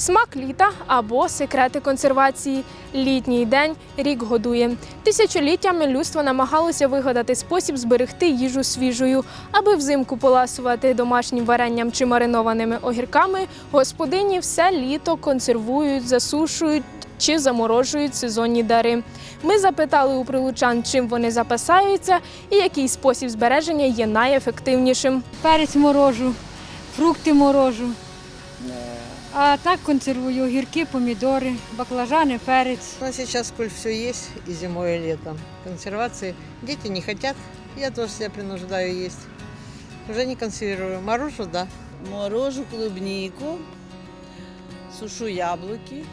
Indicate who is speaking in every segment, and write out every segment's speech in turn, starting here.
Speaker 1: Смак літа або секрети консервації. Літній день рік годує. Тисячоліттями людство намагалося вигадати спосіб зберегти їжу свіжою, аби взимку поласувати домашнім варенням чи маринованими огірками. Господині все літо консервують, засушують. Чи заморожують сезонні дари. Ми запитали у прилучан, чим вони запасаються і який спосіб збереження є найефективнішим.
Speaker 2: Перець морожу, фрукти морожу. А так консервую огірки, помідори, баклажани, перець.
Speaker 3: У нас сейчас, коль все есть и зимой, и летом, консервации дети не хотят. Я тоже себя принуждаю есть. Уже не консервирую. Морожу, да.
Speaker 4: Морожу клубніку, сушу яблуки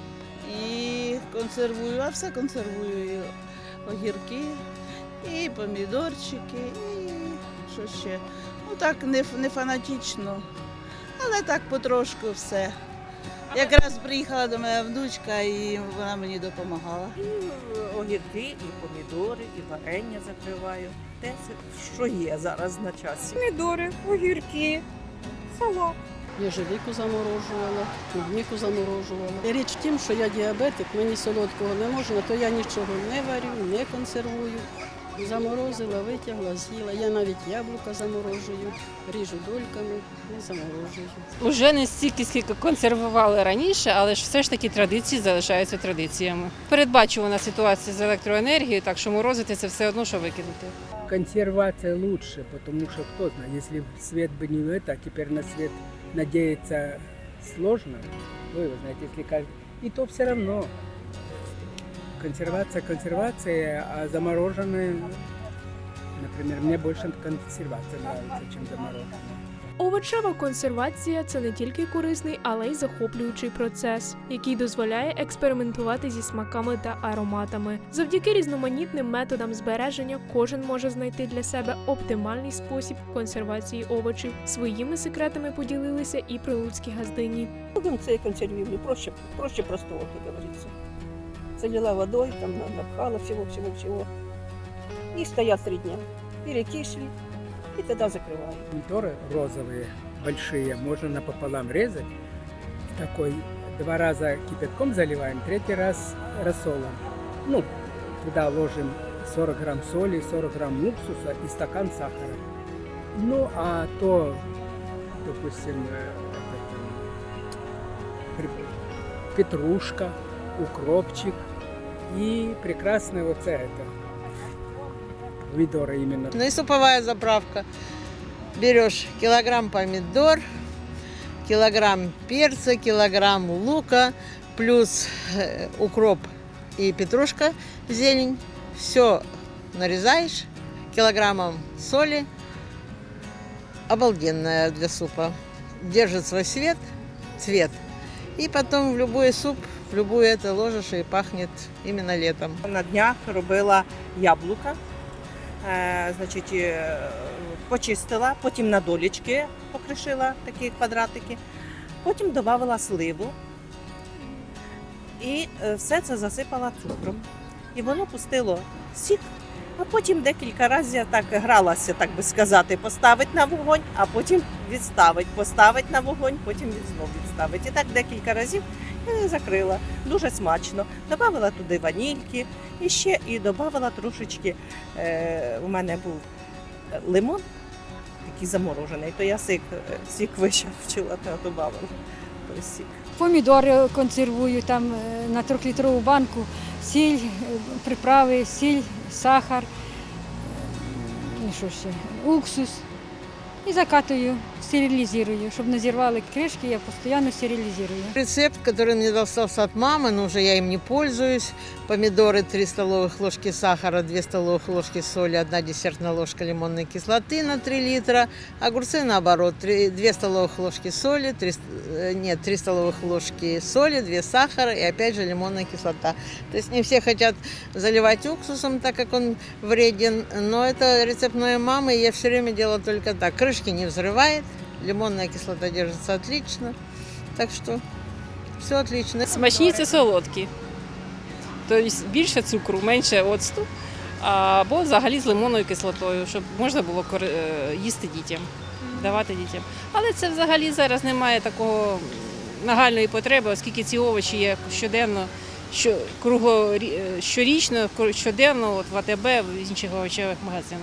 Speaker 4: і консервую, а все консервую. І огірки, і помідорчики, і що ще. Ну так не, не фанатично, але так потрошку все. Якраз приїхала до мене внучка і вона мені допомагала.
Speaker 5: огірки, і помідори, і варення закриваю. Те, що є зараз на часі. Помідори, огірки, салат.
Speaker 6: Єжевіку заморожувала, клубніку заморожувала. І Річ в тім, що я діабетик, мені солодкого не можна, то я нічого не варю, не консервую. Заморозила, витягла, з'їла. Я навіть яблука заморожую, ріжу дольками і заморожую.
Speaker 7: Уже не стільки, скільки консервували раніше, але ж все ж таки традиції залишаються традиціями. Передбачувана ситуація з електроенергією, так що морозити це все одно, що викинути.
Speaker 8: консервация лучше, потому что кто знает, если свет бы не это, а теперь на свет надеяться сложно, вы знаете, если каждый... И то все равно консервация, консервация, а замороженные, например, мне больше консервация нравится, чем замороженная.
Speaker 1: Овочева консервація це не тільки корисний, але й захоплюючий процес, який дозволяє експериментувати зі смаками та ароматами. Завдяки різноманітним методам збереження кожен може знайти для себе оптимальний спосіб консервації овочів. Своїми секретами поділилися і прилуцькі газдині.
Speaker 5: Будем це консервирую, проще, проще простого, как говорится. Залила водой, там на- напхала всего-всего-всего. И стоят три дня. Перекисли, и тогда закрываю.
Speaker 8: Помидоры розовые, большие, можно напополам резать. Такой два раза кипятком заливаем, третий раз рассолом. Ну, туда ложим 40 грамм соли, 40 грамм уксуса и стакан сахара. Ну, а то, допустим, э, э, петрушка, укропчик и прекрасное вот это. Помидоры именно.
Speaker 3: Ну и суповая заправка. Берешь килограмм помидор, килограмм перца, килограмм лука, плюс укроп и петрушка, зелень. Все нарезаешь килограммом соли. Обалденная для супа. Держит свой свет, цвет. И потом в любой суп, любую это ложишь и пахнет именно летом.
Speaker 5: На днях робила яблука, е, значить, е, почистила, потім на долічки покришила такі квадратики, потім додавала сливу і е, все це засипала цукром. І воно пустило сік, а потім декілька разів так гралася, так би сказати, поставить на вогонь, а потім відставить, поставить на вогонь, потім від- знов відставить. І так декілька разів і закрила. Дуже смачно. Добавила туди ванільки і ще і додавала трошечки. Е, у мене був лимон, такий заморожений, то я сік, е, сік вичавчила, то додавала.
Speaker 2: Помідори консервую там е, на трьохлітрову банку, сіль, е, приправи, сіль, сахар, е, і що ще, уксус. І закатую, стерилізую. Щоб не зірвали крышки, я постоянно стерилизирую.
Speaker 3: Рецепт, который мне достался от мамы, но уже я им не пользуюсь. Помидоры 3 столовых ложки сахара, 2 столовых ложки соли, 1 десертная ложка лимонной кислоты на 3 литра. Огурцы наоборот, 3, 2 столовых ложки соли, 3, ст- э, нет, 3 столовых ложки соли, 2 сахара и опять же лимонная кислота. То есть не все хотят заливать уксусом, так как он вреден, но это рецепт моей мамы, и я все время делала только так. Крышки не взрывает, лимонная кислота держится отлично. Так что все отлично.
Speaker 7: Смачні це солодкі. Тобто більше цукру, менше оцту, або взагалі з лимонною кислотою, щоб можна було е, їсти дітям, давати дітям. Але це взагалі зараз немає такого нагальної потреби, оскільки ці овочі є щоденно, що, круго, щорічно, щоденно от в АТБ, в інших овочевих магазинах.